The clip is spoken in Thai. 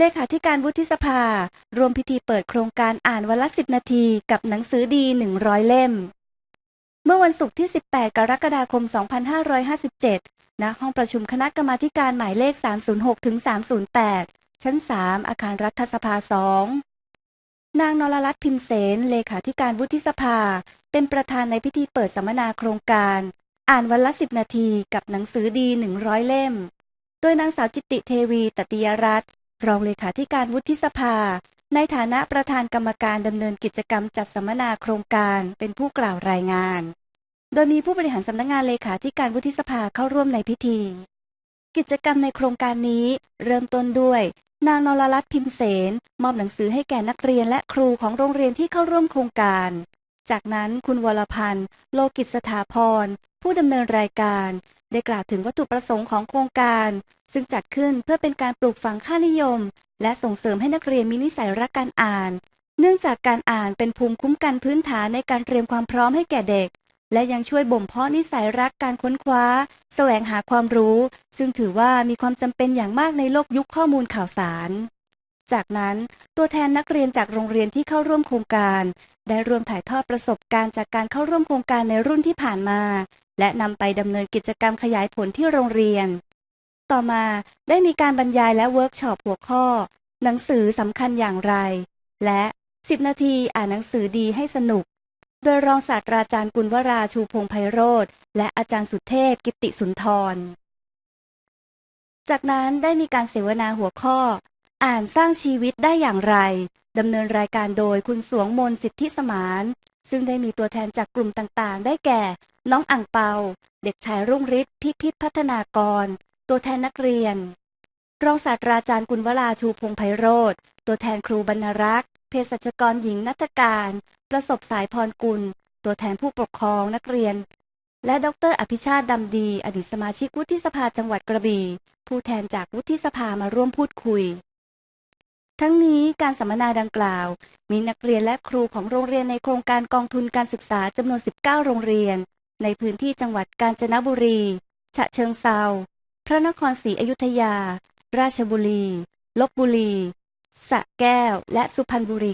เลขาธิการวุฒิสภา รวมพิธีเปิดโครงการอ่านวันละ10นาทีกับหนังสือดี 100 เล่ม เมื่อวันศุกร์ที่ 18 กรกฎาคม 2557 ณ ห้องประชุมคณะกรรมาการหมายเลข 306ถึง308 ชั้น 3 อาคารรัฐสภา 2 นางนรรัตน์พิมเสน เลขาธิการวุฒิสภา เป็นประธานในพิธีเปิดสัมมนาโครงการ อ่านวันละ10นาทีกับหนังสือดี 100 เล่ม โดยนางสาวจิตติเทวีตติยรัตน์ รองเลขาธิการวุฒิสภา ในฐานะประธานกรรมการดำเนินกิจกรรมจัดสัมมนาโครงการเป็นผู้กล่าวรายงาน โดยมีผู้บริหารสำนักงานเลขาธิการวุฒิสภาเข้าร่วมในพิธี กิจกรรมในโครงการนี้ เริ่มต้นด้วย นางนรรัตน์พิมเสนมอบหนังสือให้แก่นักเรียนและครูของโรงเรียนที่เข้าร่วมโครงการ จากนั้นคุณวรพันธ์ โลกิจสถาพรผู้ดำเนินรายการ ได้กล่าวถึงวัตถุประสงค์ของโครงการ ซึ่งจัดขึ้นเพื่อเป็นการปลูกฝังค่านิยม และส่งเสริมให้นักเรียนมีนิสัยรักการอ่าน เนื่องจากการอ่านเป็นภูมิคุ้มกันพื้นฐานในการเตรียมความพร้อมให้แก่เด็ก และยังช่วยบ่มเพาะนิสัยรักการค้นคว้า แสวงหาความรู้ ซึ่งถือว่ามีความจำเป็นอย่างมากในโลกยุคข้อมูลข่าวสารจากนั้นตัวแทนนักเรียนจากโรงเรียนที่เข้าร่วมโครงการ ได้ร่วมถ่ายทอดประสบการณ์จากการเข้าร่วมโครงการในรุ่นที่ผ่านมา และนำไปดำเนินกิจกรรมขยายผลที่โรงเรียน ต่อมาได้มีการบรรยายและเวิร์กช็อปหัวข้อ หนังสือสำคัญอย่างไร และ 10 นาทีอ่านหนังสือดีให้สนุก โดยรองศาสตราจารย์กุลวราชูพงไพโรธและอาจารย์สุเทพกิติสุนทร จากนั้นได้มีการเสวนาหัวข้อ อ่านสร้างชีวิตได้อย่างไรดำเนินรายการโดยคุณสวงมนสิทธิสมาน ซึ่งได้มีตัวแทนจากกลุ่มต่างๆ ได้แก่ น้องอ่างเปา เด็กชายรุ่งฤทธิ์พิพิธพัฒนากร ตัวแทนนักเรียน รองศาสตราจารย์กุลวราชูพงไพโรธ ตัวแทนครูบรรณรักษ์เภสัชกรหญิงนัฐการ ประสบสายพรกุล ตัวแทนผู้ปกครองนักเรียน และดร อภิชาติดำดี อดีตสมาชิกวุฒิสภาจังหวัดกระบี่ ผู้แทนจากวุฒิสภามาร่วมพูดคุย ทั้งนี้การสัมมนาดังกล่าว มีนักเรียนและครูของโรงเรียนในโครงการกองทุนการศึกษาจำนวน 19 โรงเรียน ในพื้นที่จังหวัดกาญจนบุรี ฉะเชิงเซาพระนครศรีอยุธยา ราชบุรี ลบบุรีสระแก้ว และสุพรรณบุรี